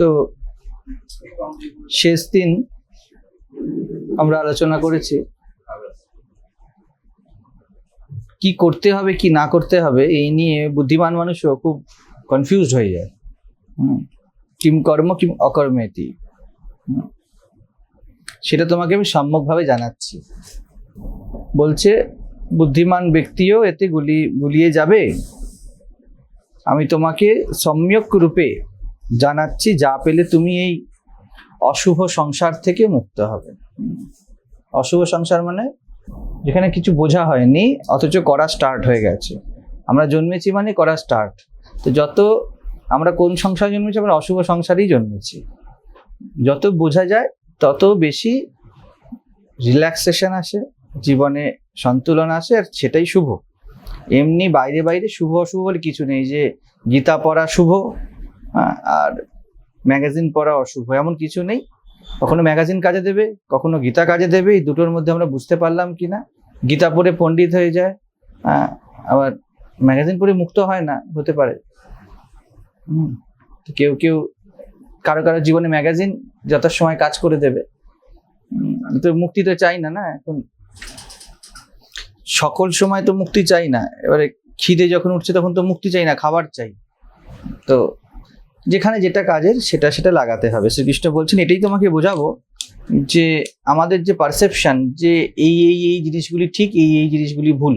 তো শেষ দিন আমরা আলোচনা করেছি। কি করতে হবে, কি না করতে হবে, এই নিয়ে বুদ্ধিমান মানুষও খুব কনফিউজড হয়ে যায়। কিম কর্ম, কিম অকর্মেতি। সেটা তোমাকে আমি সম্যকভাবে জানাচ্ছি। বলছে, বুদ্ধিমান ব্যক্তিও এতে গুলি, গুলিয়ে যাবে। আমি তোমাকে সম্যক রূপে জানাচ্ছি, যা পেলে তুমি এই অশুভ সংসার থেকে মুক্ত হবে। অশুভ সংসার মানে যেখানে কিছু বোঝা হয়নি, অথচ করা স্টার্ট হয়ে গেছে। আমরা জন্মেছি মানে করা স্টার্ট তো যত আমরা কোন সংসারে জন্মেছি, আমরা অশুভ সংসারেই জন্মেছি। যত বোঝা যায়, তত বেশি রিল্যাক্সেশন আসে, জীবনে সন্তুলন আসে, আর সেটাই শুভ। এমনি বাইরে বাইরে শুভ অশুভ বলে কিছু নেই যে গীতা পড়া শুভ আর ম্যাগাজিন পড়া অশুভ এমন কিছু নেই। কখনো ম্যাগাজিন কাজে দেবে কখনো গীতা কাজে দেবে এই দুটোর মধ্যে আমরা বুঝতে পারলাম কি না। গীতা পড়ে পণ্ডিত হয়ে যায় হ্যাঁ, আবার ম্যাগাজিন পড়ে মুক্ত হয় না হতে পারে। কেউ কেউ কারও কারও জীবনে ম্যাগাজিন যত সময় কাজ করে দেবে। তো মুক্তি তো চাই না না এখন সকল সময় তো মুক্তি চাই না। এবারে খিদে যখন উঠছে তখন তো মুক্তি চাই না খাবার চাই। তো যেখানে যেটা কাজের সেটা সেটা লাগাতে হবে। শ্রীকৃষ্ণ বলছেন, এটাই তোমাকে বোঝাবো যে আমাদের যে পারসেপশন যে এই এই এই জিনিসগুলি ঠিক, এই এই জিনিসগুলি ভুল,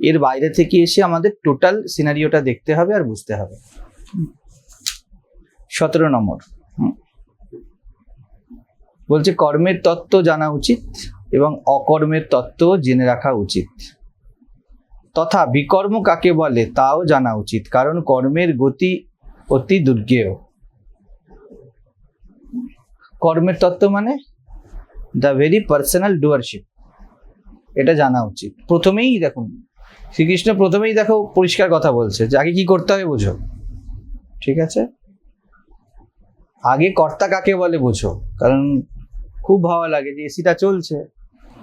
এর বাইরে থেকে এসে আমাদের টোটাল সিনারিওটা দেখতে হবে আর বুঝতে হবে। সতেরো নম্বর। বলছে, কর্মের তত্ত্ব জানা উচিত এবং অকর্মের তত্ত্ব জেনে রাখা উচিত। তথা বিকর্ম কাকে বলে তাও জানা উচিত। কারণ কর্মের গতি অতি দুর্গেয়। কর্মের তত্ত্ব মানে দ্য ভেরি পার্সোনাল ডুয়ারশিপ এটা জানা উচিত। প্রথমেই দেখুন, শ্রীকৃষ্ণ প্রথমেই দেখো পরিষ্কার কথা বলছে যে আগে কি করতে হবে বোঝো। ঠিক আছে? আগে কর্তা কাকে বলে বোঝো? কারণ খুব ভালো লাগে যে এসিটা চলছে।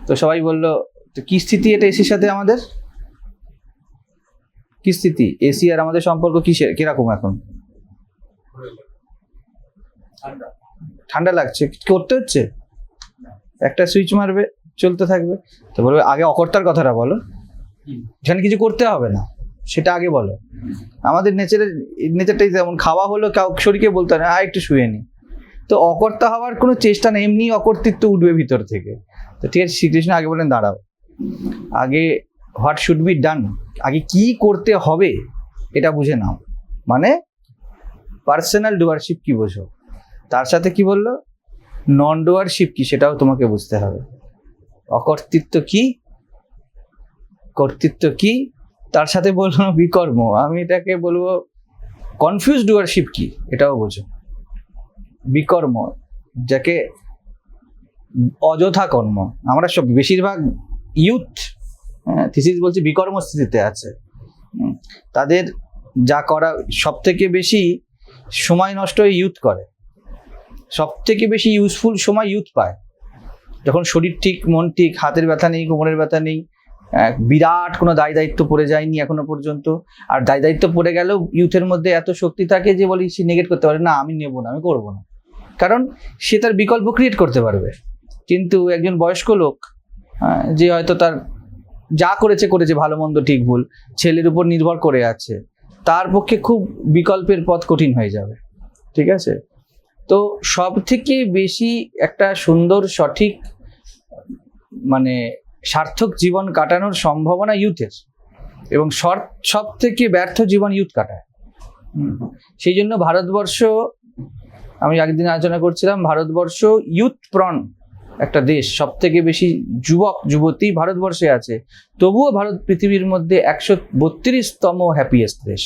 তো সবাই বলল, তো কি স্থিতি এটা এসির সাথে আমাদের? কি স্থিতি? এসি আর আমাদের সম্পর্ক কিসের? কীরকম এখন? ঠান্ডা। লাগছে। করতে হচ্ছে? একটা সুইচ মারবে, চলতে থাকবে। তো বলবে, আগে অকর্তার কথাটা বলো। যেখানে কিছু করতে হবে না। সেটা আগে বলো। আমাদের নেচারের নেচারটাই যেমন, খাওয়া হলো শরীরকে বলতে না আর একটু শুয়ে নি। তো অকর্তা হওয়ার কোনো চেষ্টা নেই, এমনি অকর্তৃত্ব উঠবে ভিতর থেকে। তো ঠিক আছে, শ্রীকৃষ্ণ আগে বলেন, দাঁড়াও। আগে হোয়াট শুড বি ডান আগে কি করতে হবে, এটা বুঝে নাও। মানে পার্সোনাল ডুয়ারশিপ কি বোঝো? তার সাথে কি বলল? নন ডুয়ারশিপ কি? সেটাও তোমাকে বুঝতে হবে। অকর্তৃত্ব কি? কর্তৃত্ব কি? তার সাথে বলব বিকর্ম। আমি এটাকে বলব কনফিউজ ডুয়ারশিপ কি? এটাও বোঝো। বিকর্ম, যাকে অযথা কর্ম। আমরা সব বেশিরভাগ ইউথ থিসিস বলছি বিকর্ম স্থিতিতে আছে। তাদের যা করা সব থেকে বেশি সময় নষ্ট ইউথ করে। সব থেকে বেশি ইউজফুল সময় ইউথ পায়। যখন শরীর ঠিক, মন ঠিক, হাতের ব্যথা নেই, কোমরের ব্যথা নেই বিরাট কোনো দায় দায়িত্ব পড়ে যায়নি এখনও পর্যন্ত। আর দায় দায়িত্ব পড়ে গেলেও ইউথের মধ্যে এত শক্তি থাকে যে বলি, সে নেগেট করতে পারে, না, আমি নেব না, আমি করব না। কারণ সে তার বিকল্প ক্রিয়েট করতে পারবে। কিন্তু একজন বয়স্ক লোক যে হয়তো তার যা করেছে করেছে, ভালো, মন্দ, ঠিক, ভুল, ছেলের উপর নির্ভর করে আছে, তার পক্ষে খুব বিকল্পের পথ কঠিন হয়ে যাবে। ঠিক আছে? তো সব থেকে বেশি একটা সুন্দর, সঠিক মানে সার্থক জীবন কাটানোর সম্ভাবনা ইউথের এবং সব থেকে ব্যর্থ জীবন ইউথ কাটায়। সেই জন্য ভারতবর্ষ, আমি একদিন আলোচনা করছিলাম, ভারতবর্ষ ইউথ প্রণ একটা দেশ। সব থেকে বেশি যুবক, যুবতী ভারতবর্ষে আছে। তবুও ভারত পৃথিবীর মধ্যে একশো বত্রিশতম হ্যাপিয়েস্ট দেশ।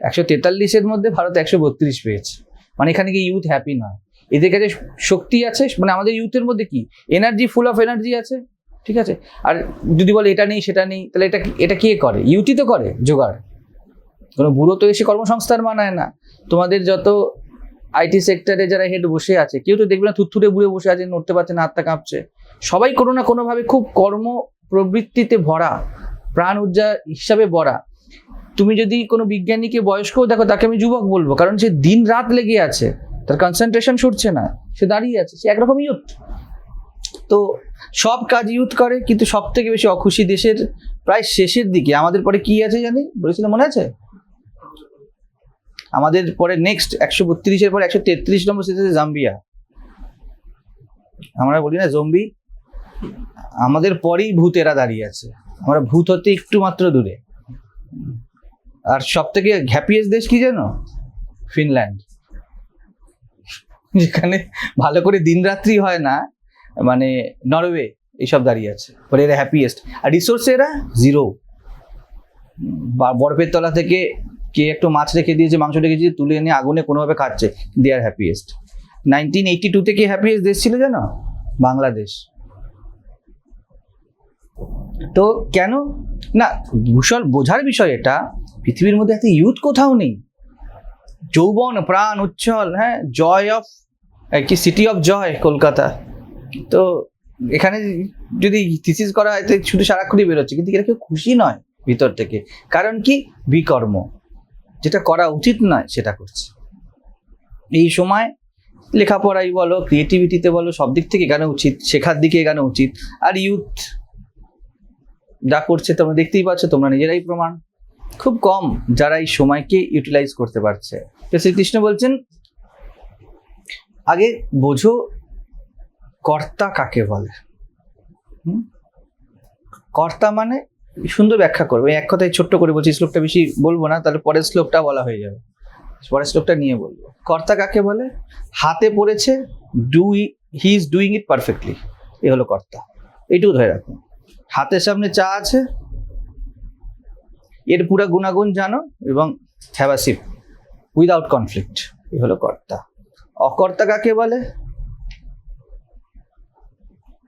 একশো তেতাল্লিশের মধ্যে ভারত একশো বত্রিশ পেয়েছে। মানে এখানে কি ইউথ হ্যাপি নয়। এদের কাছে শক্তি আছে মানে আমাদের ইউথের মধ্যে কি? এনার্জি ফুল অফ এনার্জি আছে, ঠিক আছে? আর যদি বলে এটা নেই, সেটা নেই, তাহলে এটা এটা কে করে? ইউটি তো করে জোগাড়। কোনো বুড়ো তো এসে কর্মসংস্থান মানায় না। তোমাদের যত আইটি সেক্টরে যারা হেড বসে আছে, কেউ তো দেখবে না থুতথুরে বুড়ে বসে আছে, নড়তে পারছে না, হাতটা কাঁপছে। সবাই কোনো না কোনোভাবে খুব কর্ম প্রবৃত্তিতে ভরা, প্রাণ উর্জা হিসাবে ভরা। তুমি যদি কোনো বিজ্ঞানীকে বয়স্কও দেখো তাকে আমি যুবক বলব, কারণ সে দিন রাত লেগে আছে, তার কনসেন্ট্রেশন ছুটছে না, সে দাঁড়িয়ে আছে, সে একরকম ইউথ তো সব কাজ ইউথ করে, কিন্তু সব থেকে বেশি অখুশি দেশের প্রায় শেষের দিকে। আমাদের পরে কি আছে জানি? বলেছিলাম, মনে আছে? আমাদের পরে নেক্সট একশো বত্রিশের পরে একশো তেত্রিশ নম্বর স্টেজ জাম্বিয়া। আমরা বলি না জম্বি আমাদের পরেই ভূতেরা দাঁড়িয়ে আছে। আমরা ভূত হতে একটু মাত্র দূরে। আর সব থেকে হ্যাপিয়েস্ট দেশ কি জানো? ফিনল্যান্ড যেখানে ভালো করে দিনরাত্রি হয় না মানে নরওয়ে এইসব দাঁড়িয়ে আছে পরে এরা হ্যাপিয়েস্ট আর রিসোর্সে এরা জিরো বরফের তলা থেকে কে একটু মাছ রেখে দিয়েছে, মাংস রেখে দিয়েছে, তুলে এনে আগুনে কোনোভাবে খাচ্ছে দে আর হ্যাপিয়েস্ট নাইনটিন এইটি টু থেকে হ্যাপিয়েস্ট দেশ ছিল জানো? বাংলাদেশ. তো কেন? না ভূষল বোঝার বিষয় এটা পৃথিবীর মধ্যে এত ইউথ কোথাও নেই। যৌবন, প্রাণ, উচ্ছল হ্যাঁ জয় অফ কি সিটি অফ জয় কলকাতা। তো এখানে যদি থিসিস করা হয়, তো শুধু সারাক্ষণই বেরোচ্ছে, কিন্তু এরা কেউ খুশি নয় ভিতর থেকে। কারণ কি? বিকর্ম। যেটা করা উচিত নয়, সেটা করছে। এই সময় লেখাপড়াই বলো ক্রিয়েটিভিটিতে বলো, সব দিক থেকে এগানো উচিত, শেখার দিকে এগানো উচিত। আর ইউথ যা করছে, তোমরা দেখতেই পাচ্ছ, তোমরা নিজেরাই প্রমাণ। খুব কম যারা এই সময়কে ইউটিলাইজ করতে পারছে। তো শ্রীকৃষ্ণ বলছেন, আগে বোঝো কর্তা কাকে বলে? কর্তা মানে সুন্দর ব্যাখ্যা করবে। এক কথায় ছোট্ট করে বলছি শ্লোকটা বেশি বলব না, তাহলে পরের শ্লোকটা বলা হয়ে যাবে। পরের শ্লোকটা নিয়ে বলব। কর্তা কাকে বলে? হাতে পড়েছে do he is doing it perfectly এ হলো কর্তা। এইটুকু ধরে রাখুন। হাতের সামনে চা আছে এর পুরো গুণাগুণ জানো এবং হ্যাভাসিপ উইদাউট কনফ্লিক্ট এ হলো কর্তা। অকর্তা কাকে বলে?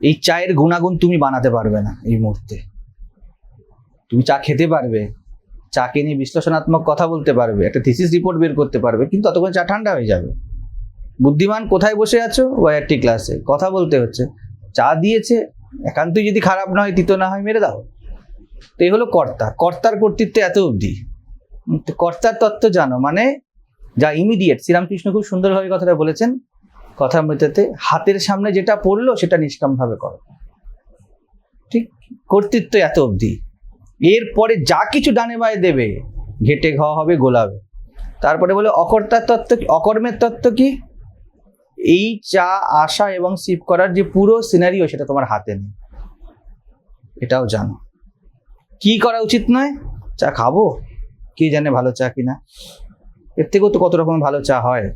এই চায়ের গুণাগুণ তুমি বানাতে পারবে না এই মুহূর্তে। তুমি চা খেতে পারবে, চাকে নিয়ে বিশ্লেষণাত্মক কথা বলতে পারবে, একটা থিসিস রিপোর্ট বের করতে পারবে, কিন্তু ততক্ষণ চা ঠান্ডা হয়ে যাবে। বুদ্ধিমান কোথায় বসে আছো? ওয়াইআরটি ক্লাসে কথা বলতে হচ্ছে, চা দিয়েছে, একান্তই যদি খারাপ না হয়, তিতো না হয়, মেরে দাও। তো এই হলো কর্তা। কর্তার কর্তৃত্ব এত অবধি। কর্তার তত্ত্ব জানো মানে যা ইমিডিয়েট শ্রীরামকৃষ্ণ খুব সুন্দরভাবে কথাটা বলেছেন কথা মৃত্যুতে হাতের সামনে যেটা পড়ল সেটা নিষ্কামভাবে করো। ঠিক? কর্তৃত্ব এত অবধি। এরপরে যা কিছু ডানে বায়ে দেবে, ঘেটে খাওয়া হবে, গোলাবে। তারপরে বলে অকর্তার তত্ত্ব? অকর্মের তত্ত্ব কি? এই চা আসা এবং সিপ করার যে পুরো সিনারিও সেটা তোমার হাতে নেই। এটাও জানো। কি করা উচিত নয়? চা খাব? কে জানে ভালো চা কিনা? এর থেকেও তো কত রকমের ভালো চা হয়।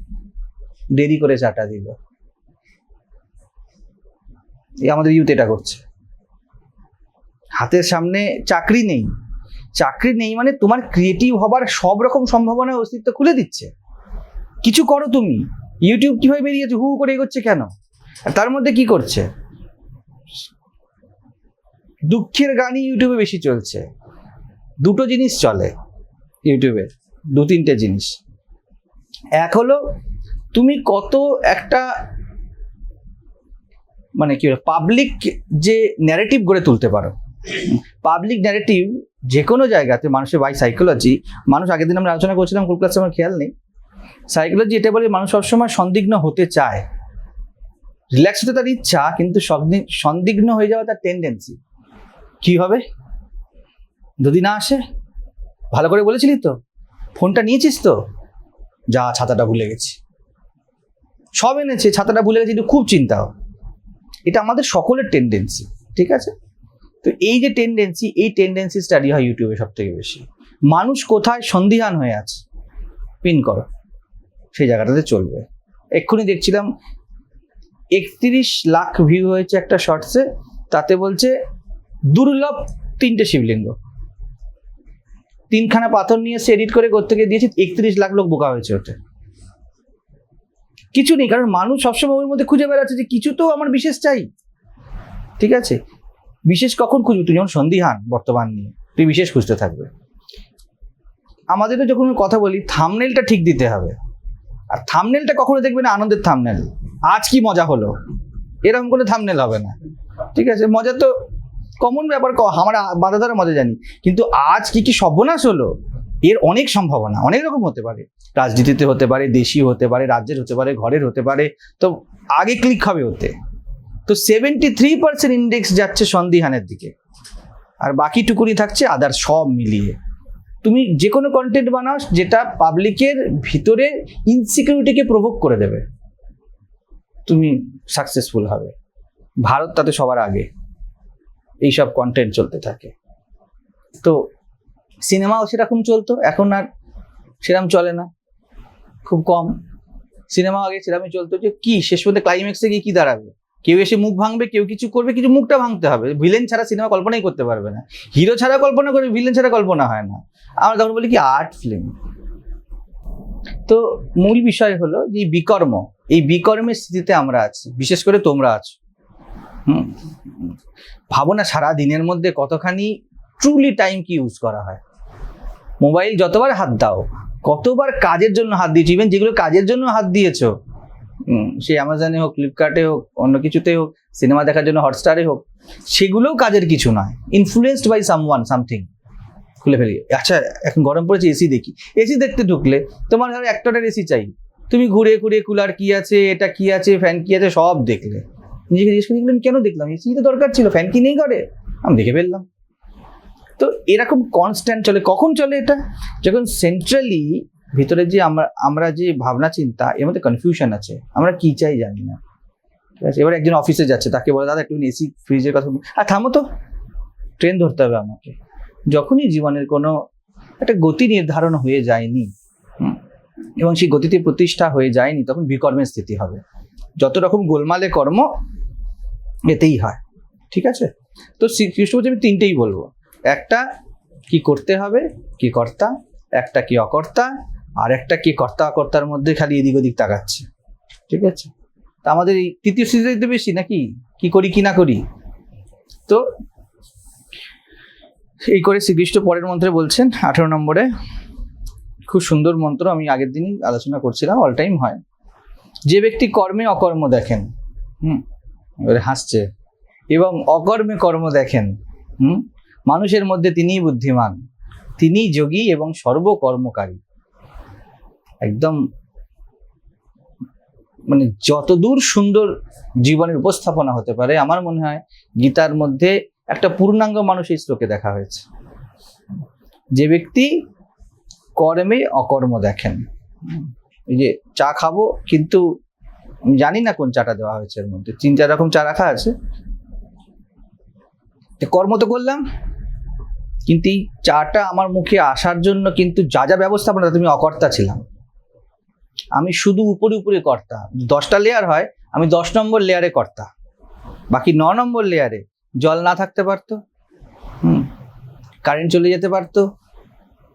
দেরি করে চাটা দিল। এই আমাদের ইউথ এটা করছে। হাতের সামনে চাকরি নেই। চাকরি নেই মানে তোমার ক্রিয়েটিভ হবার সব রকম সম্ভাবনা অস্তিত্ব খুলে দিচ্ছে। কিছু করো তুমি। ইউটিউব কীভাবে বেরিয়েছে? হু করে এগোচ্ছে কেন? তার মধ্যে কি করছে? দুঃখের গানই ইউটিউবে বেশি চলছে। দুটো জিনিস চলে ইউটিউবে, দু তিনটে জিনিস। এক হলো, তুমি কত একটা মানে কি পাবলিক যে ন্যারেটিভ গড়ে তুলতে পারো। পাবলিক ন্যারেটিভ যে কোনো জায়গাতে, মানুষের বাই সাইকোলজি মানুষ আগের দিন আমরা আলোচনা করছিলাম কোন ক্লাসে আমার খেয়াল নেই। সাইকোলজি এটা বলে মানুষ সবসময় সন্দিগ্ন হতে চায়। রিল্যাক্স হতে তার ইচ্ছা, কিন্তু সন্দি- সন্দিগ্ন হয়ে যাওয়া তার টেন্ডেন্সি কি হবে? যদি না আসে? ভালো করে বলেছিলি তো? ফোনটা নিয়েছিস তো? যা ছাতাটা ভুলে গেছি। সব এনেছে, ছাতাটা ভুলে গেছি কিন্তু খুব চিন্তা। এটা আমাদের সকলের টেন্ডেন্সি ঠিক আছে? তো এই যে টেন্ডেন্সি এই টেন্ডেন্সি স্টাডি হয় ইউটিউবে সব থেকে বেশি। মানুষ কোথায় সন্দিহান হয়ে আছে পিন করো। সেই জায়গাটাতে চলবে। এক্ষুনি দেখছিলাম, একত্রিশ লাখ ভিউ হয়েছে একটা শর্টসে তাতে বলছে দুর্লভ তিনটে শিবলিঙ্গ। তিনখানা পাথর নিয়ে এসে এডিট করে করতে গিয়ে দিয়েছে, একত্রিশ লাখ লোক বোকা হয়েছে ওতে। কিছু নেই, কারণ মানুষ সবসময় ওর মধ্যে খুঁজে বেড়াচ্ছে যে কিছু তো আমার বিশেষ চাই। ঠিক আছে? বিশেষ কখন খুঁজবি? তুই যখন সন্দিহান বর্তমান নিয়ে, তুই বিশেষ খুঁজতে থাকবে। আমাদেরও যখন কথা বলি থামনেলটা ঠিক দিতে হবে। আর থামনেলটা কখনো দেখবে না আনন্দের থামনেল আজ কি মজা হলো? এরকম কোনো থামনেল হবে না। ঠিক আছে? মজা তো কমন ব্যাপার ক- আমরা বাধা ধরা মজা জানি। কিন্তু আজ কি কি সর্বনাশ হলো, এর অনেক সম্ভাবনা, অনেক রকম হতে পারে। রাজনীতিতে হতে পারে দেশি হতে পারে, রাজ্যের হতে পারে, ঘরের হতে পারে, তো আগে ক্লিক হবে ওতে। তো সেভেন্টি থ্রি পার্সেন্ট ইন্ডেক্স যাচ্ছে সন্দিহানের দিকে। আর বাকিটুকুনি থাকছে আদার সব মিলিয়ে। তুমি যে কোনো কন্টেন্ট বানাও, যেটা পাবলিকের ভিতরে ইনসিকিউরিটিকে প্রভোগ করে দেবে। তুমি সাকসেসফুল হবে। ভারত তাতে সবার আগে। এইসব কন্টেন্ট চলতে থাকে। তো সিনেমাও সেরকম চলতো, এখন আর সেরকম চলে না, খুব কম। সিনেমা আগে সেরকমই চলতো যে কি, শেষ পর্যন্ত ক্লাইম্যাক্সে গিয়ে কি দাঁড়াবে? কেউ এসে মুখ ভাঙবে, কেউ কিছু করবে, কিছু মুখটা ভাঙতে হবে। ভিলেন ছাড়া সিনেমা কল্পনাই করতে পারবে না। হিরো ছাড়া কল্পনা করবে ভিলেন ছাড়া কল্পনা হয় না। আমরা তখন বলি কি আর্ট ফিল্ম তো মূল বিষয় হলো যে বিকর্ম, এই বিকর্মের স্থিতিতে আমরা আছি, বিশেষ করে তোমরা আছো। ভাবো না সারা দিনের মধ্যে কতখানি ট্রুলি টাইম কি ইউজ করা হয়? মোবাইল যতবার হাত দাও, কতবার কাজের জন্য হাত দিয়েছ ইভেন যেগুলো কাজের জন্য হাত দিয়েছ সে অ্যামাজনে হোক ফ্লিপকার্টে হোক, অন্য কিছুতে হোক সিনেমা দেখার জন্য হটস্টারে হোক, সেগুলোও কাজের কিছু নয়। Influenced by someone something খুলে ফেলি। আচ্ছা এখন গরম পড়েছে এসি দেখি। এসি দেখতে ঢুকলে তোমার ঘরে একটার এসি চাই। তুমি ঘুরে ঘুরে কুলার কি আছে, এটা কি আছে ফ্যান কি আছে, সব দেখলে। নিজেকে জিজ্ঞেস করে কেন দেখলাম? এসি তো দরকার ছিল ফ্যান কি নেই ঘরে? আমি দেখে ফেললাম। তো এরকম কনস্ট্যান্ট চলে। কখন চলে এটা? যখন সেন্ট্রালি ভিতরে যে আমরা আমরা যে ভাবনা, চিন্তা, এর মধ্যে কনফিউশন আছে। আমরা কি চাই জানি না। ঠিক আছে? এবার একজন অফিসে যাচ্ছে, তাকে বলে, দাদা, একটু এসি ফ্রিজের কথা আর থামো তো। ট্রেন ধরতে হবে আমাকে। যখনই জীবনের কোনো একটা গতি নির্ধারণ হয়ে যায়নি এবং সেই গতিতে প্রতিষ্ঠা হয়ে যায়নি, তখন বিকর্মের স্থিতি হবে। যত রকম গোলমালে কর্ম এতেই হয়, ঠিক আছে? তো শ্রীকৃষ্ণ আমি তিনটেই বলব। একটা, কি করতে হবে, কি কর্তা, একটা কি অকর্তা, আর একটা কি কর্তা অকর্তার মধ্যে খালি এদিক ওদিক তাকাচ্ছে, ঠিক আছে? তা আমাদের এই তৃতীয় স্থিতিতে বেশি নাকি? কি করি, কি না করি? তো এই করে শ্রীকৃষ্ণ পরের মন্ত্রে বলছেন, আঠেরো নম্বরে, খুব সুন্দর মন্ত্র, আমি আগের দিনই আলোচনা করছিলাম অল টাইম হয়। যে ব্যক্তি কর্মে অকর্ম দেখেন, হুম হাসছে। এবং অকর্মে কর্ম দেখেন, হুম? মানুষের মধ্যে তিনিই বুদ্ধিমান, তিনিই যোগী এবং সর্বকর্মকারী। একদম মানে যতদূর সুন্দর জীবনের উপস্থাপনা হতে পারে, আমার মনে হয় গীতার মধ্যে একটা পূর্ণাঙ্গ মানুষ এই শ্লোকে দেখা হয়েছে। যে ব্যক্তি কর্মে অকর্ম দেখেন এই যে চা খাব, কিন্তু আমি জানি না কোন চাটা দেওয়া হয়েছে এর মধ্যে। তিন, চার রকম চা রাখা আছে। কর্ম তো করলাম, কিন্তু এই চাটা আমার মুখে আসার জন্য কিন্তু যা যা ব্যবস্থাপনা তুমি অকর্তা ছিলাম। আমি শুধু উপরে উপরে কর্তা। দশটা লেয়ার হয়, আমি দশ নম্বর লেয়ারে কর্তা। বাকি ন নম্বর লেয়ারে জল না থাকতে পারতো, হুম কারেন্ট চলে যেতে পারতো,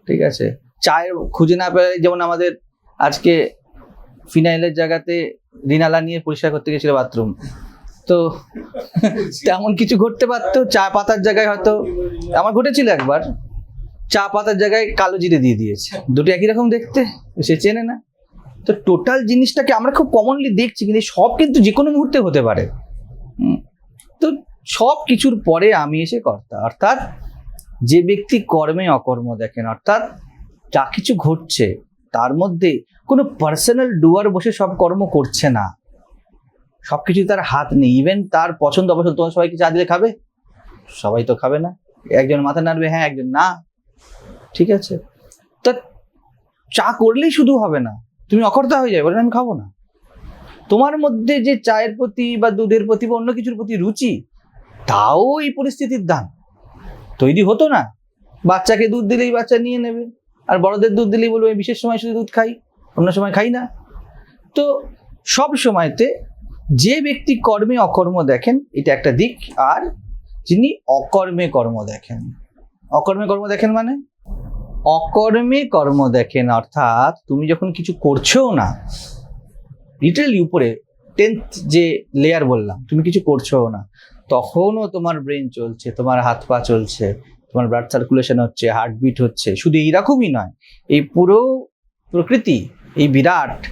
ঠিক আছে। চায়ের খুঁজে না পেলে যেমন আমাদের আজকে ফিনাইলের জায়গাতে রিনালা নিয়ে পরিষ্কার করতে গেছিল বাথরুম। তো তেমন কিছু ঘটতে পারতো, চা পাতার জায়গায় হয়তো, আমার ঘটেছিল একবার, চা পাতার জায়গায় কালো জিরে দিয়ে দিয়েছে। দুটো একই রকম দেখতে, সে চেনে না। তো টোটাল জিনিসটাকে আমরা খুব কমনলি দেখছি, কিন্তু সব কিন্তু যে কোনো মুহূর্তে হতে পারে। তো সব কিছুর পরে আমি এসে কর্তা, অর্থাৎ যে ব্যক্তি কর্মে অকর্ম দেখেন, অর্থাৎ যা কিছু ঘটছে, তার মধ্যে কোনো পার্সোনাল ডুয়ার বসে সব কর্ম করছে না। সব সবকিছু তার হাত নেই। ইভেন তার পছন্দ অপছন্দ, তোমার সবাইকে চা দিলে খাবে? সবাই তো খাবে না। একজন মাথা নাড়বে হ্যাঁ একজন না। ঠিক আছে? তা চা করলেই শুধু হবে না। তুমি অকর্তা হয়ে যাবে, বলে আমি খাব না। তোমার মধ্যে যে চায়ের প্রতি বা দুধের প্রতি বা অন্য কিছুর প্রতি রুচি, তাও এই পরিস্থিতির দান। তৈরি হতো না। বাচ্চাকে দুধ দিলেই বাচ্চা নিয়ে নেবে। আর বড়দের দুধ দিলেই বলবে, "আমি বিশেষ সময় শুধু দুধ খাই। অন্য সময় খাই না। তো সব সময়তে যে ব্যক্তি কর্মে অকর্ম দেখেন, এটা একটা দিক। আর যিনি অকর্মে কর্ম দেখেন, অকর্মে কর্ম দেখেন মানে? অকর্মে কর্ম দেখেন, অর্থাৎ তুমি যখন কিছু করছ না লিটারালি উপরে টেন্থ যে লেয়ার বললাম, তুমি কিছু করছ না, তখনও তোমার ব্রেন চলছে, তোমার হাত পা চলছে, তোমার ব্লাড সার্কুলেশন হচ্ছে হার্টবিট হচ্ছে। শুধু এইরকমই নয়, এই পুরো প্রকৃতি এই বিরাট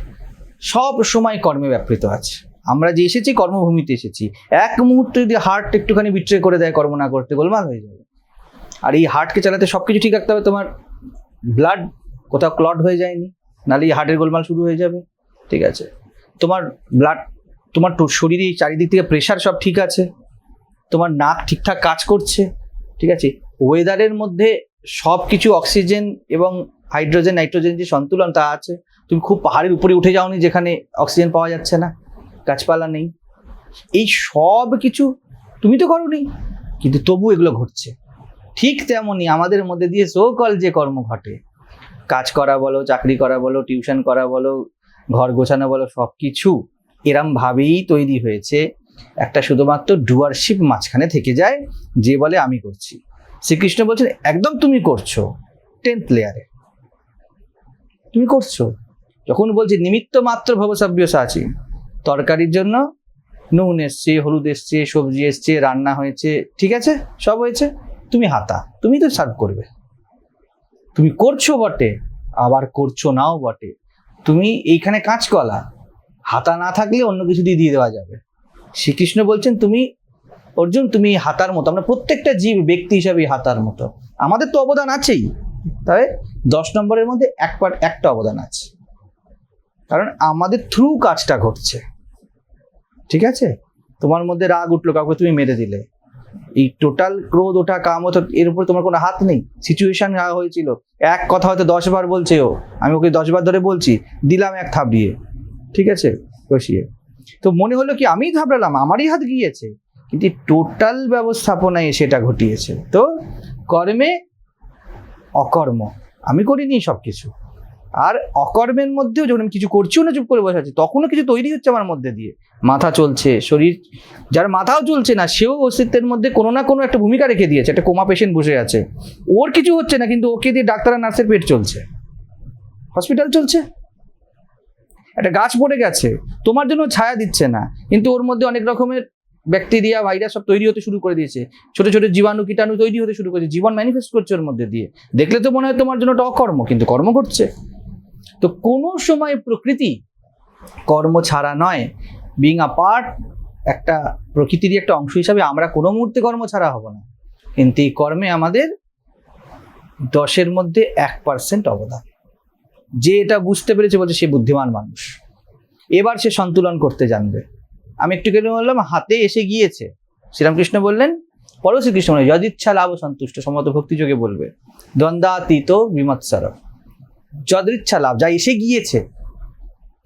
সব সময় কর্মে ব্যাপৃত আছে। আমরা যে এসেছি, কর্মভূমিতে এসেছি। এক মুহূর্তে যদি হার্ট একটুখানি বিট্রে করে দেয়, কর্ম না করতে, গোলমাল হয়ে যাবে। আর এই হার্টকে চালাতে সব কিছু ঠিক রাখতে হবে, তোমার ব্লাড কোথাও ক্লট হয়ে যায়নি, নাহলে হার্টের গোলমাল শুরু হয়ে যাবে। ঠিক আছে? তোমার ব্লাড তোমার শরীরে চারিদিক থেকে প্রেশার সব ঠিক আছে। তোমার নাক ঠিকঠাক কাজ করছে। ঠিক আছে? ওয়েদারের মধ্যে সব কিছু অক্সিজেন এবং হাইড্রোজেন, নাইট্রোজেন যে সন্তুলন তা আছে, তুমি খুব পাহাড়ের উপরে উঠে যাওনি যেখানে অক্সিজেন পাওয়া যাচ্ছে না, গাছপালা নেই। এই সব কিছু তুমি তো করোনি, কিন্তু তবু এগুলো ঘটছে। ঠিক তেমনই আমাদের মধ্যে দিয়ে সোকল যে কর্ম ঘটে, কাজ করা বলো, চাকরি করা বলো টিউশন করা বলো, ঘর গোছানো বলো, সব কিছু এরম ভাবেই তৈরি হয়েছে। একটা শুধুমাত্র ডুয়ারশিপ মাঝখানে থেকে যায়, যে বলে আমি করছি। শ্রীকৃষ্ণ বলছেন, একদম তুমি করছ টেন্থ লেয়ারে তুমি করছ? যখন বলছি, নিমিত্ত মাত্র ভবসাভ্য সাচি তরকারির জন্য নুন এসছে, হলুদ এসছে, সবজি এসছে, রান্না হয়েছে, ঠিক আছে? সব হয়েছে। তুমি হাতা, তুমি তো সার্ভ করবে। তুমি করছ বটে, আবার করছ নাও বটে। তুমি এইখানে কাঁচকলা, হাতা না থাকলে অন্য কিছু দিয়ে দিয়ে দেওয়া যাবে। শ্রীকৃষ্ণ বলছেন, তুমি, অর্জুন, তুমি হাতার মতো, আমরা প্রত্যেকটা জীব ব্যক্তি হিসাবে হাতার মতো। আমাদের তো অবদান আছেই। তবে দশ নম্বরের মধ্যে এক পার একটা অবদান আছে। কারণ আমাদের থ্রু কাজটা ঘটছে। ঠিক আছে? তোমার মধ্যে রাগ উঠল, কাউকে তুমি মেরে দিলে। এই টোটাল ক্রোধ ওঠা, কাম ওঠা, এর উপর তোমার কোনো হাত নেই। সিচুয়েশন হয়েছিল। এক কথা হয়তো দশ বার বলছে ও আমি ওকে দশ বার ধরে বলছি, দিলাম এক থাপড়িয়ে ঠিক আছে? বসিয়ে। তো মনে হলো কি, আমিই ঘাবড়ালাম, আমারই হাত গিয়েছে। কিন্তু টোটাল ব্যবস্থাপনায় সেটা ঘটিয়েছে। তো কর্মে অকর্ম। আমি করিনি সব কিছু আর অকর্মের মধ্যেও যখন আমি কিছু করছিও না, চুপ করে বসে আছি, তখনও কিছু তৈরি হচ্ছে আমার মধ্যে দিয়ে। মাথা চলছে, শরীর, যার মাথাও চলছে না, সেও অস্তিত্বের মধ্যে কোনো না কোনো একটা ভূমিকা রেখে দিয়েছে, একটা কোমা পেশেন্ট বসে আছে। ওর কিছু হচ্ছে না, কিন্তু ওকে দিয়ে ডাক্তার আর নার্সের পেট চলছে। হসপিটাল চলছে? একটা গাছ পড়ে গেছে, তোমার জন্য ছায়া দিচ্ছে না, কিন্তু ওর মধ্যে অনেক রকমের ব্যাকটেরিয়া, ভাইরাস সব তৈরি হতে শুরু করে দিয়েছে। ছোট ছোট জীবাণু, কীটাণু তৈরি হতে শুরু করেছে। জীবন ম্যানিফেস্ট করছে ওর মধ্যে দিয়ে। দেখলে তো মনে হয় তোমার জন্য ওটা অকর্ম, কিন্তু কর্ম করছে তো কোনো সময় প্রকৃতি কর্ম ছাড়া নয় বিং আ পার্ট একটা প্রকৃতিরই একটা অংশ হিসাবে আমরা কোনো মুহূর্তে কর্ম ছাড়া হব না। কিন্তু এই কর্মে আমাদের দশের মধ্যে এক পার্সেন্ট অবদান। যে এটা বুঝতে পেরেছে বলছে সে বুদ্ধিমান মানুষ। এবার সে সন্তুলন করতে জানবে। আমি একটু কেন বললাম, হাতে এসে গিয়েছে। শ্রীরামকৃষ্ণ বললেন পরেও শ্রীকৃষ্ণ বলে যদিচ্ছা লাভ সন্তুষ্ট, সমত ভক্তিযোগে বলবে। দ্বন্দ্বাতীত বিমৎসর যদিচ্ছা লাভ, যা এসে গিয়েছে,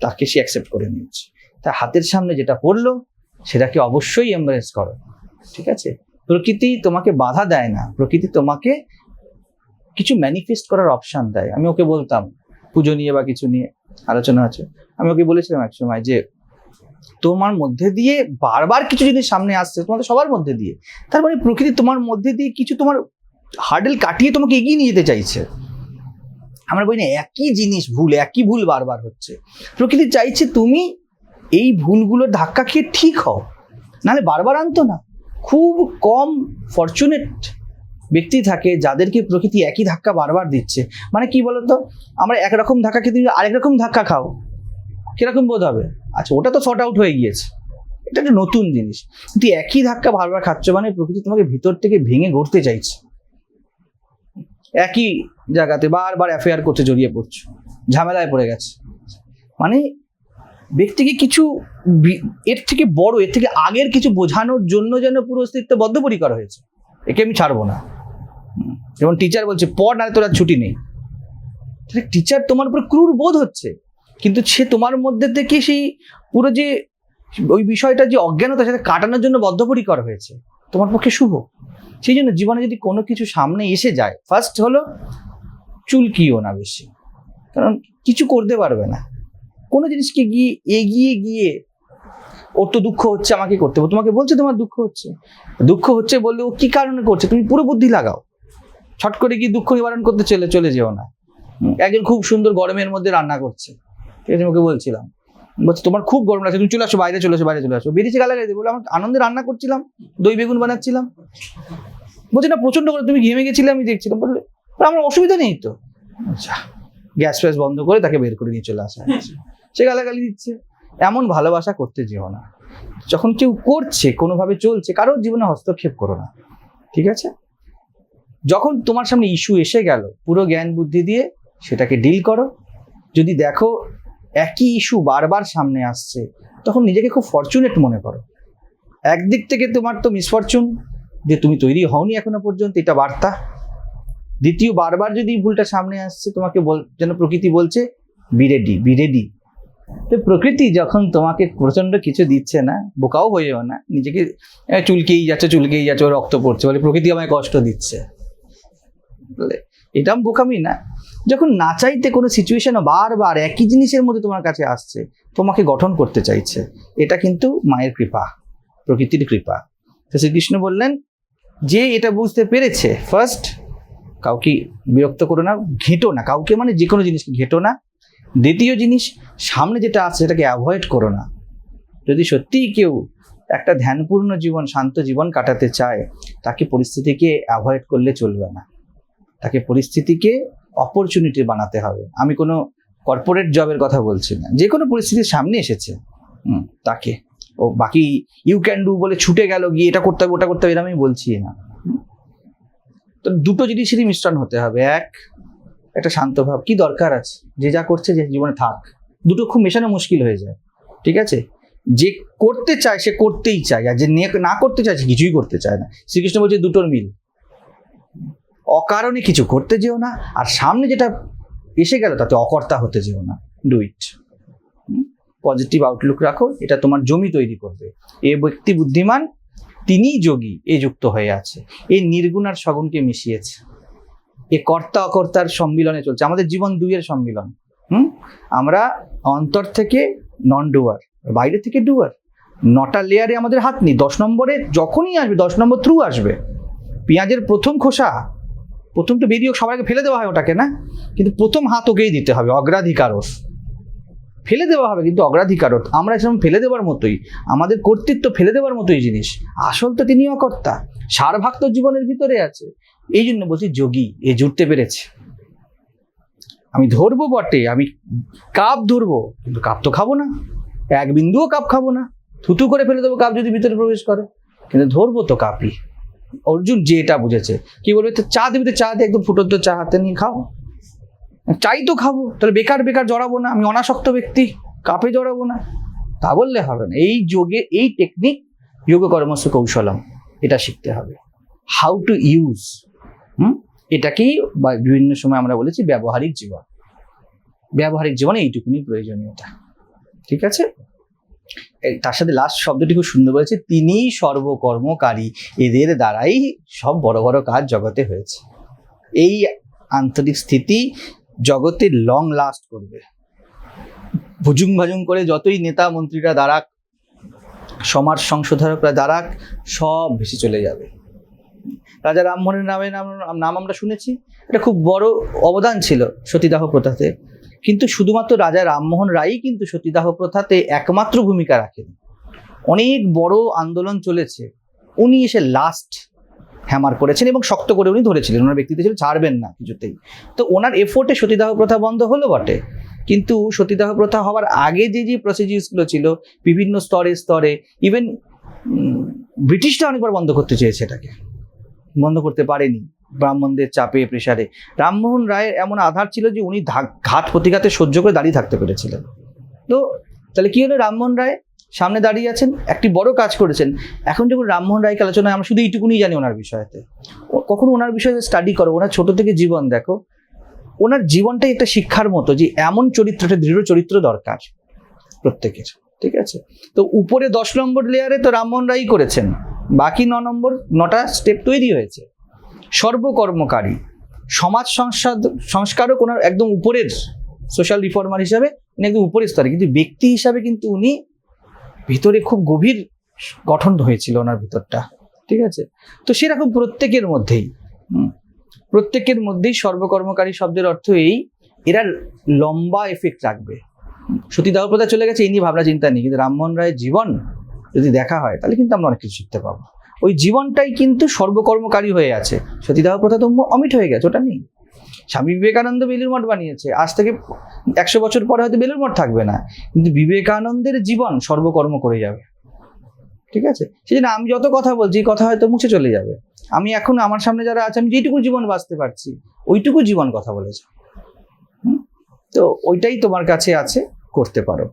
তাকে সে অ্যাকসেপ্ট করে নিয়েছে। তা হাতের সামনে যেটা পড়ল, সেটাকে অবশ্যই এমব্রেস করো। ঠিক আছে? প্রকৃতি তোমাকে বাধা দেয় না। প্রকৃতি তোমাকে কিছু ম্যানিফেস্ট করার অপশান দেয়। আমি ওকে বলতাম, পুজো নিয়ে বা কিছু নিয়ে, আলোচনা আছে। আমি ওকে বলেছিলাম এক সময় যে তোমার মধ্যে দিয়ে বারবার কিছু জিনিস সামনে আসছে, তোমাদের সবার মধ্যে দিয়ে। তার মানে প্রকৃতি তোমার মধ্যে দিয়ে কিছু তোমার হার্ডেল কাটিয়ে তোমাকে এগিয়ে নিয়ে যেতে চাইছে। আমরা বলি না, একই জিনিস ভুল, একই ভুল বারবার হচ্ছে। প্রকৃতি চাইছে তুমি এই ভুলগুলো ধাক্কা খেয়ে ঠিক হও। নাহলে বারবার আনতো না। খুব কম ফরচুনেট ব্যক্তি থাকে যাদেরকে প্রকৃতি একই ধাক্কা বারবার দিচ্ছে। মানে কি বলতো? আমরা একরকম ধাক্কা খেতে আরেক রকম ধাক্কা খাও। কীরকম বোধ হবে? আচ্ছা ওটা তো শর্ট আউট হয়ে গিয়েছে। এটা একটা নতুন জিনিস। কিন্তু একই ধাক্কা বারবার খাচ্ছ মানে প্রকৃতি তোমাকে ভিতর থেকে ভেঙে গড়তে চাইছে। একই জায়গাতে বারবার অ্যাফেয়ার করতে জড়িয়ে পড়ছো। ঝামেলায় পড়ে গেছে। মানে ব্যক্তিকে কিছু এর থেকে বড়, এর থেকে আগের কিছু বোঝানোর জন্য যেন পুরো অস্তিত্ব বদ্ধপরিকর হয়েছে। একে আমি ছাড়বো না। যেমন টিচার বলছে, পড় না তোর আর ছুটি নেই। টিচার তোমার উপর ক্রুর বোধ হচ্ছে। কিন্তু সে তোমার মধ্যে থেকে সেই পুরো যে ওই বিষয়টা যে অজ্ঞানতা সেটা কাটানোর জন্য বদ্ধপরিকর হয়েছে, তোমার পক্ষে শুভ। সেই জন্য জীবনে যদি কোনো কিছু সামনে এসে যায় ফার্স্ট হলো চুলকিও না বেশি। কারণ কিছু করতে পারবে না। কোনো জিনিসকে গিয়ে এগিয়ে গিয়ে, ওর তো দুঃখ হচ্ছে, আমাকে করতে হবে। তোমাকে বলছে, তোমার দুঃখ হচ্ছে। দুঃখ হচ্ছে বললে, ও কি কারণে করছে? তুমি পুরো বুদ্ধি লাগাও। ছট করে গিয়ে দুঃখ নিবারণ করতে চলে চলে যেও না। একজন খুব সুন্দর গরমের মধ্যে রান্না করছে। আমি ওকে বলছিলাম। বলছে তোমার খুব গরম লাগছে তুমি চলে আসো বাইরে চলে আসো বাইরে চলে আসো। বেরিয়েছে গালাগালি দিয়ে বলে আমার আনন্দে রান্না করছিলাম দই বেগুন বানাচ্ছিলাম। বলছে না প্রচণ্ড করে তুমি ঘেমে গেছিলে আমি দেখছিলাম। বললে "বলে, আমার অসুবিধা নেই তো? আচ্ছা গ্যাস ফ্যাস বন্ধ করে তাকে বের করে নিয়ে চলে আসা। সে গালাগালি দিচ্ছে। এমন ভালোবাসা করতে যেও না। যখন কেউ করছে কোনোভাবে চলছে কারোর জীবনে হস্তক্ষেপ করো না। ঠিক আছে? যখন তোমার সামনে ইস্যু এসে গেল পুরো জ্ঞান বুদ্ধি দিয়ে সেটাকে ডিল করো। যদি দেখো একই ইস্যু বারবার সামনে আসছে তখন নিজেকে খুব ফরচুনেট মনে করো। একদিক থেকে তোমার তো মিসফরচুন যে তুমি তৈরি হওনি এখনও পর্যন্ত এটা বার্তা। দ্বিতীয় বারবার যদি ভুলটা সামনে আসছে তোমাকে বল যেন প্রকৃতি বলছে বি রেডি বি রেডি তো প্রকৃতি যখন তোমাকে প্রচণ্ড কিছু দিচ্ছে না বোকাও হয়ে যাও না নিজেকে চুলকেই যাচ্ছে চুলকেই যাচ্ছে রক্ত পড়ছে। বলে প্রকৃতি আমায় কষ্ট দিচ্ছে। বলে, এটা বোকামি না। যখন না চাইতে কোনো সিচুয়েশন বারবার একই জিনিসের মধ্যে তোমার কাছে আসছে, তোমাকে গঠন করতে চাইছে, এটা কিন্তু মায়ের কৃপা, প্রকৃতির কৃপা। তো শ্রীকৃষ্ণ বললেন, যে এটা বুঝতে পেরেছে ফার্স্ট কাউকে বিরক্ত করো না, ঘেঁটো না। কাউকে মানে যে কোনো জিনিসকে ঘেঁটো না। দ্বিতীয় জিনিস, সামনে যেটা আছে সেটাকে অ্যাভয়েড করো না। যদি সত্যিই কেউ একটা ধ্যানপূর্ণ জীবন, শান্ত জীবন কাটাতে চায়, তাকে পরিস্থিতিকে অ্যাভয়েড করলে চলবে না। তাকে পরিস্থিতিকে অপরচুনিটি বানাতে হবে। আমি কোনো কর্পোরেট জবের কথা বলছি না। যে কোনো পরিস্থিতির সামনে এসেছে। তাকে। ও বাকি ইউ ক্যান ডু বলে ছুটে গেল, গিয়ে এটা করতে হবে, ওটা করতে হবে আমি বলছি না। তো দুটো জিনিসেরই মিশ্রণ হতে হবে। এক, একটা শান্ত ভাব। কি দরকার আছে? যে যা করছে যে জীবনে থাক। দুটো খুব মেশানো মুশকিল হয়ে যায়। ঠিক আছে? যে করতে চায় সে করতেই চায়। আর যে না করতে চায় সে কিছুই করতে চায় না। শ্রীকৃষ্ণ বলছে দুটোর মিল। অকারণে কিছু করতে যেও না, আর সামনে যেটা এসে গেল তাতে অকর্তা হতে যেও না। ডু ইট পজিটিভ আউটলুক রাখো, এটা তোমার জমি তৈরি করবে। এ ব্যক্তি বুদ্ধিমান, তিনিই যোগী, এ যুক্ত হয়ে আছে। এই নির্গুণ আর সগুণকে মিশিয়েছে। এ কর্তা অকর্তার সম্মিলনে চলছে। আমাদের জীবন দুইয়ের সম্মিলন। হুম? আমরা অন্তর থেকে নন ডুয়ার বাইরে থেকে ডুয়ার নটা লেয়ারে আমাদের হাত নেই। দশ নম্বরে যখনই আসবে, দশ নম্বর থ্রু আসবে। পেঁয়াজের প্রথম খোসা প্রথম তো বেরিয়ে আগে ফেলে দেওয়া হয় ওটাকে, না? কিন্তু প্রথম হাত ওকেই দিতে হবে অগ্রাধিকার ফেলে দেওয়া হবে কিন্তু অগ্রাধিকার আমরা সেরকম ফেলে দেওয়ার মতোই, আমাদের কর্তৃত্ব ফেলে দেওয়ার মতোই জিনিস। আসল তো তিনি অকর্তা সার ভাগ তো জীবনের ভিতরে আছে। এই জন্য বলছি যোগী, এ জুড়তে পেরেছে। আমি ধরবো বটে, আমি কাপ ধরবো, কিন্তু কাপ তো খাব না। এক বিন্দুও কাপ খাব না। থুতু করে ফেলে দেবো কাপ যদি ভিতরে প্রবেশ করে। কিন্তু ধরবো তো কাপই। অর্জুন যে এটা বুঝেছে। কি বলবে? তো চা দেবে তো চা দিয়ে একদম ফুটন্ত চা হাতে নিয়ে খাও। চাই তো খাব, তাহলে বেকার বেকার জড়াবো না, আমি অনাসক্ত ব্যক্তি, কাপে জড়াবো না। তা বললে হবে না। এই যোগে, এই টেকনিক যোগ কর্মস্য কৌশলম, এটা শিখতে হবে। How to use hmm? এটাকেই বিভিন্ন সময় আমরা বলেছি ব্যবহারিক জীবন। ব্যবহারিক জীবনে এইটুকুনি প্রয়োজনীয়তা। ঠিক আছে? তার সাথে লাস্ট শব্দটি খুব সুন্দর বলেছে, তিনিই সর্বকর্মকারী। এদের দ্বারাই সব বড় বড় কাজ জগতে হয়েছে। এই আন্তরিক স্থিতি জগতে লং লাস্ট করবে। ভুজুং ভাজুং করে যতই নেতা মন্ত্রীরা দাঁড়াক, সমাজ সংশোধকরা দাঁড়াক, সব ভেসে চলে যাবে। রাজা রামমোহনের নামে নাম নাম আমরা শুনেছি। এটা খুব বড় অবদান ছিল সতীদাহ প্রথাতে। কিন্তু শুধুমাত্র রাজা রামমোহন রায়ই কিন্তু সতীদাহ প্রথাতে একমাত্র ভূমিকা রাখেন। অনেক বড় আন্দোলন চলেছে, উনি এসে লাস্ট হ্যামার করেছেন এবং শক্ত করে উনি ধরেছিলেন। ওনার ব্যক্তিত্ব ছিল ছাড়বেন না কিছুতেই। তো ওনার এফোর্টে সতীদাহ প্রথা বন্ধ হলো বটে। কিন্তু সতীদাহ প্রথা হওয়ার আগে যে যে প্রসিডিউসগুলো ছিল, বিভিন্ন স্তরে স্তরে ইভেন ব্রিটিশরা অনেকবার বন্ধ করতে চেয়েছে এটাকে। বন্ধ করতে পারেনি। ব্রাহ্মণদের চাপে প্রেসারে। রামমোহন রায়ের এমন আধার ছিল যে উনি ঘাত প্রতিঘাতে সহ্য করে দাঁড়িয়ে থাকতে পেরেছিলেন। তো তাহলে কী হলো রামমোহন রায়? সামনে দাঁড়িয়ে আছেন একটি বড় কাজ করেছেন। এখন যখন রামমোহন রায়কে আলোচনা হয়, আমরা শুধু এইটুকুনি জানি ওনার বিষয়তে। কখনো ওনার বিষয়ে স্টাডি করো ওনার ছোট থেকে জীবন দেখো। ওনার জীবনটাই একটা শিক্ষার মতো যে এমন চরিত্রটা দৃঢ় চরিত্র দরকার প্রত্যেকের ঠিক আছে? তো উপরে দশ নম্বর লেয়ারে তো রামমোহন রায়ই করেছেন। বাকি ন নম্বর নটা স্টেপ তৈরি হয়েছে। সর্বকর্মকারী। সমাজ সংস্কার সংস্কারক ওনার একদম উপরের সোশ্যাল রিফর্মার হিসাবে উনি একদম উপরের স্তরে। কিন্তু ব্যক্তি হিসাবে কিন্তু উনি ভিতরে খুব গভীর গঠন হয়েছিল ওনার ভিতরটা। ঠিক আছে? তো সেরকম প্রত্যেকের মধ্যেই প্রত্যেকের মধ্যেই সর্বকর্মকারী শব্দের অর্থ এই, এরা লম্বা এফেক্ট রাখবে। সতীদাহ প্রথা চলে গেছে, এই নিয়ে ভাবনা চিন্তা নেই। কিন্তু রামমোহন রায়ের জীবন যদি দেখা হয়, তাহলে কিন্তু আমরা অনেক কিছু শিখতে পাবো। ওই জীবনটাই কিন্তু সর্বকর্মকারী হয়ে আছে। সতীদাহ প্রথা তো অমিট হয়ে গেছে, ওটা নেই। স্বামী বিবেকানন্দ বেলুর মঠ বানিয়েছে, আজ থেকে একশো বছর পরে হয়তো বেলুর মঠ থাকবে না, কিন্তু বিবেকানন্দের জীবন সর্বকর্ম করে যাবে। ঠিক আছে? সেই জন্য আমি যত কথা বলছি কথা হয়তো মুছে চলে যাবে। আমি এখন আমার সামনে যারা আছে, আমি যেটুকু জীবন বাঁচতে পারছি, ওইটুকু জীবন কথা বলেছে। তো ওইটাই তোমার কাছে আছে, করতে পারো।